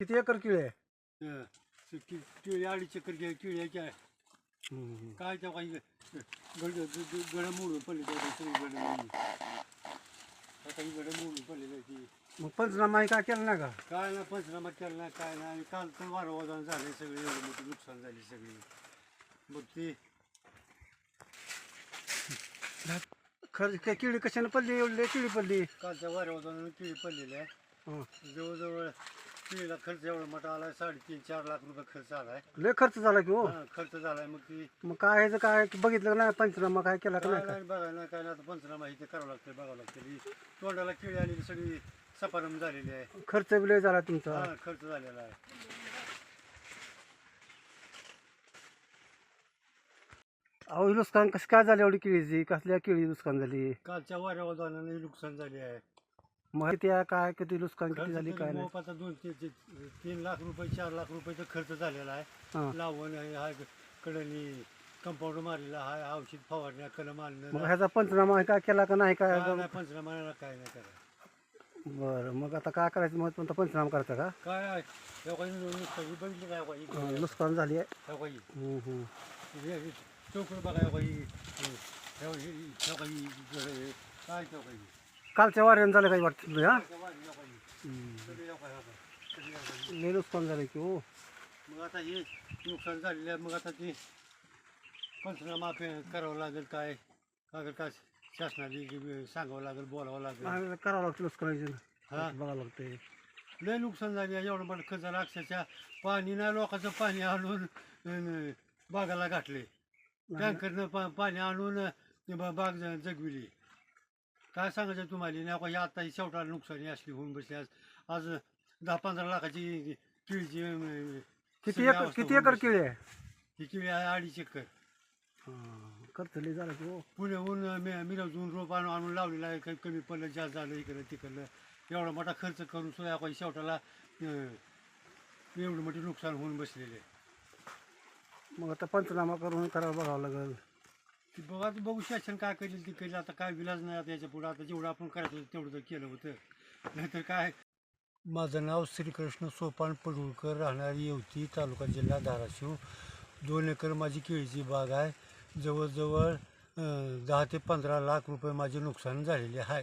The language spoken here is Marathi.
किती एकर किळे आहे? केळी अडीच एकर केळीच्या आहे. हम्म. काय त्या काही गड गड मोडून पडले त्या सगळी गड मोडून. आता ही गड मोडून पडलेली आहे ती. मग पंचनामा हे काय केलं नाही का? काय ना पंचनामा केला नाही काय नाही. आणि काल तर वारंवार झाले सगळे एवढी मोठी नुकसान झाली सगळी. मग ती खर्च काय किळी कशाने पडली? एवढी किळी पडली. कालच्या वारंवार केळी पडलेली आहे. हं. जवळजवळ खर्च एवढा मोठा आलाय साडेतीन चार लाख रुपये खर्च आलाय. लय खर्च झाला की हो? हा, खर्च झालाय मग ती. मग काय ह्याचं काय बघितलं नाही? पंचनामा काय केला का काय नाही का नाही बघायला काय नाही. आता पंचनामा इथे करावं लागतं बघावं लागतं ही तोंडाला केळी आलेली सगळी सपारम झालेली आहे. खर्च बी लय झाला तुमचा. हा खर्च झालेला आहे. अहो ही नुकसान कसं काय झालं एवढी केळीची? कसल्या केळी नुकसान झाली? कालच्या वाऱ्यावादानाने नुकसान झाले आहे. मग त्या काय किती नुकसान किती झाली काय नाही. मोप आता दोन तीन तीन- तीन लाख रुपये चार लाख रुपयाचा खर्च झालेला आहे. हां. लावण आहे हा कडनी कंपाऊंड मारलेला आहे औषध फवारण्या कलम मग ह्याचा पंचनामा काय केला का नाही? काय काय नाही पंचनामा काय नाही करा. बरं मग आता काय करायचं? मग तुमचा पंचनामा करायचा का? काय आहे? काही ही बघितली काय काही हं, नुकसान झाली आहे. काही हं, हं. हे- हे चौकडं बघा ह्या काही हे- काय काही कालच्या वाऱ्यानं झालं काही वाटतं तुला हा. लय नुकसान झालं की हो. मग आता हे नुकसान झालेलं आहे मग आता ते पंचनामा पे- करावं लागेल काय? अगर काय शासनाने जे सांगावं लागेल बोलावं लागेल? करावं लागतं नुकसानाचं हा. बघावं लागतंय. लय नुकसान झाले एवढं मोठं झालं अक्षरशः पाणी ना लोकांचं पाणी आणून बागाला घातले. टँकरनं पा पाणी आणून ते बा- बाग ज- जगविली. काय सांगायचं तुम्हाला? नाही का आता ही शेवटाला नुकसानी असली होऊन बसली आज. आज दहा पंधरा लाखाची केळीची अं, किती सगळी एकर अवस्था किती होऊन एकर बसली. केळी आहे? ही केळी आहे अडीच एकर. हां, लय झाला की हो. पुण्याहून मी मिरजून रोप आणून आणून लावलेलं आहे. काही कमी पडलं जास्त झालं इकडं तिकडलं. एवढा मोठा खर्च करून सुद्धा आपण शेवटाला अं, एवढं मोठी नुकसान होऊन बसलेले आहे. मग आता पंचनामा करून करावं बघावं लागेल. बघा आता बघू शासन काय करेल ते करेल. आता काय विलाज नाही आता याच्यापुढे आता जेवढं आपण करायचं होतं तेवढं तर केलं होतं. नाहीतर काय? माझं नाव श्रीकृष्ण सोपान पडुळकर राहणार येवती तालुका जिल्हा धाराशिव. दोन एकर माझी केळीची बाग आहे. जवळजवळ दहा ते पंधरा लाख रुपये माझे नुकसान झालेले आहे.